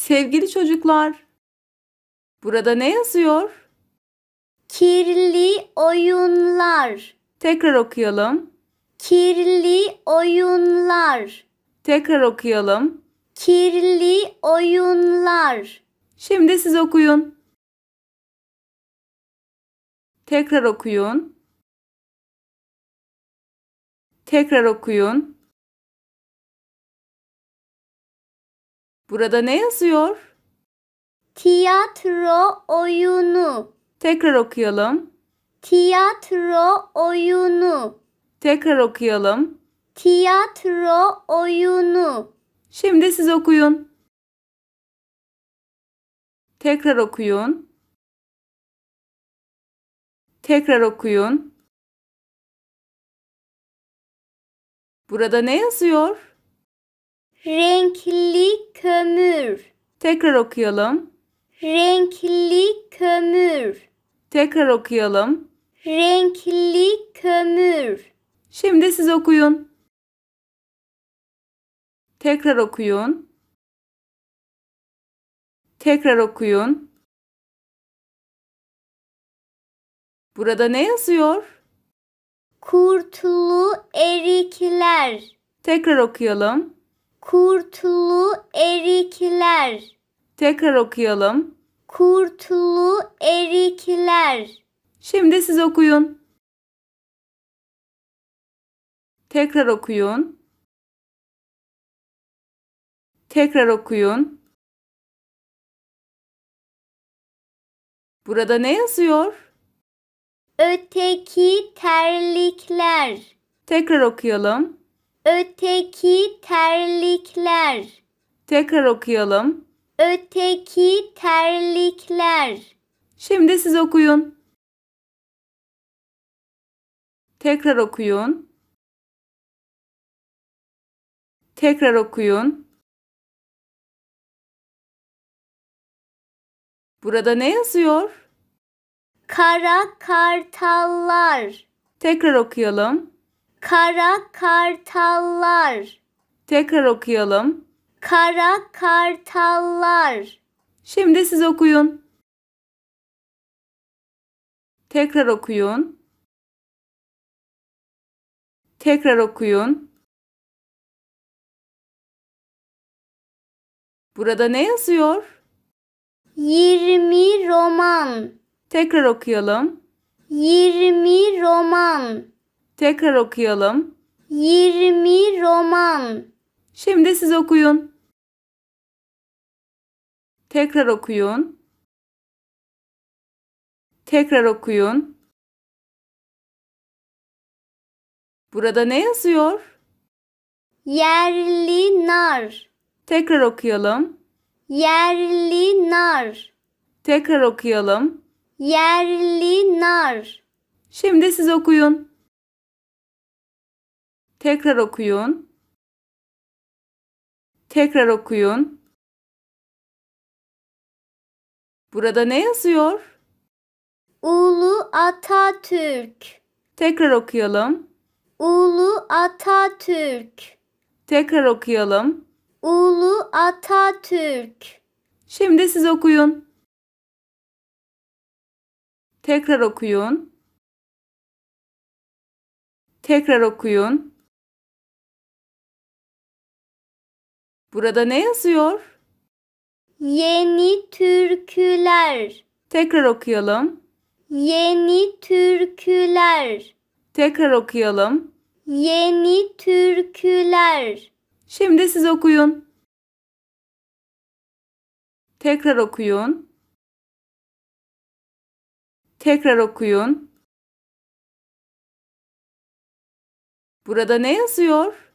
Sevgili çocuklar, burada ne yazıyor? Kirli oyunlar. Tekrar okuyalım. Kirli oyunlar. Tekrar okuyalım. Kirli oyunlar. Şimdi siz okuyun. Tekrar okuyun. Tekrar okuyun. Burada ne yazıyor? Tiyatro oyunu. Tekrar okuyalım. Tiyatro oyunu. Tekrar okuyalım. Tiyatro oyunu. Şimdi siz okuyun. Tekrar okuyun. Tekrar okuyun. Burada ne yazıyor? Renkli kömür. Tekrar okuyalım. Renkli kömür. Tekrar okuyalım. Renkli kömür. Şimdi siz okuyun. Tekrar okuyun. Tekrar okuyun. Burada ne yazıyor? Kurtlu erikler. Tekrar okuyalım. Kurtlu erikler. Tekrar okuyalım. Kurtlu erikler. Şimdi siz okuyun. Tekrar okuyun. Tekrar okuyun. Burada ne yazıyor? Öteki terlikler. Tekrar okuyalım. Öteki terlikler. Tekrar okuyalım. Öteki terlikler. Şimdi siz okuyun. Tekrar okuyun. Tekrar okuyun. Burada ne yazıyor? Kara kartallar. Tekrar okuyalım. Kara kartallar. Tekrar okuyalım. Kara kartallar. Şimdi siz okuyun. Tekrar okuyun. Tekrar okuyun. Burada ne yazıyor? Yirmi roman. Tekrar okuyalım. Yirmi roman. Tekrar okuyalım. Yirmi roman. Şimdi siz okuyun. Tekrar okuyun. Tekrar okuyun. Burada ne yazıyor? Yerli nar. Tekrar okuyalım. Yerli nar. Tekrar okuyalım. Yerli nar. Şimdi siz okuyun. Tekrar okuyun. Tekrar okuyun. Burada ne yazıyor? Ulu Atatürk. Tekrar okuyalım. Ulu Atatürk. Tekrar okuyalım. Ulu Atatürk. Şimdi siz okuyun. Tekrar okuyun. Tekrar okuyun. Burada ne yazıyor? Yeni türküler. Tekrar okuyalım. Yeni türküler. Tekrar okuyalım. Yeni türküler. Şimdi siz okuyun. Tekrar okuyun. Tekrar okuyun. Burada ne yazıyor?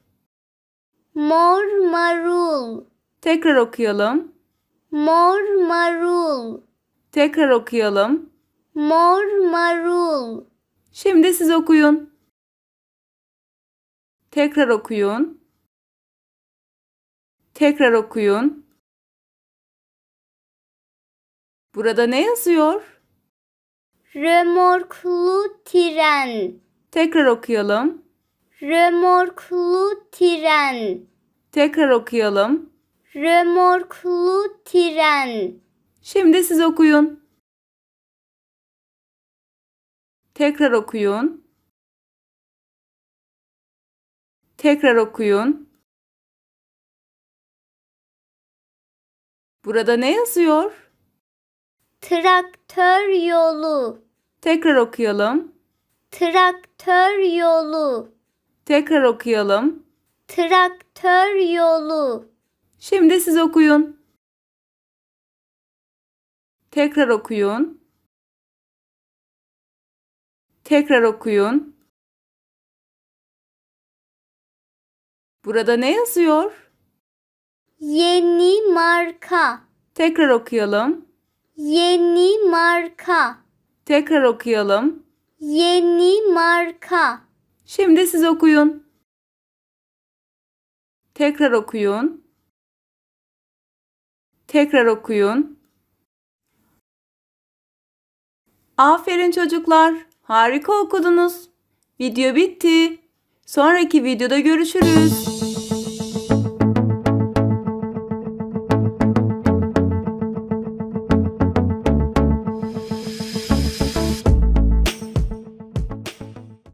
Mor marul. Tekrar okuyalım. Mor marul. Tekrar okuyalım. Mor marul. Şimdi siz okuyun. Tekrar okuyun. Tekrar okuyun. Burada ne yazıyor? Römorklu tren. Tekrar okuyalım. Römorklu tren. Tekrar okuyalım. Römorklu tren. Şimdi siz okuyun. Tekrar okuyun. Tekrar okuyun. Burada ne yazıyor? Traktör yolu. Tekrar okuyalım. Traktör yolu. Tekrar okuyalım. Traktör yolu. Şimdi siz okuyun. Tekrar okuyun. Tekrar okuyun. Burada ne yazıyor? Yeni marka. Tekrar okuyalım. Yeni marka. Tekrar okuyalım. Yeni marka. Şimdi siz okuyun. Tekrar okuyun. Tekrar okuyun. Aferin çocuklar. Harika okudunuz. Video bitti. Sonraki videoda görüşürüz.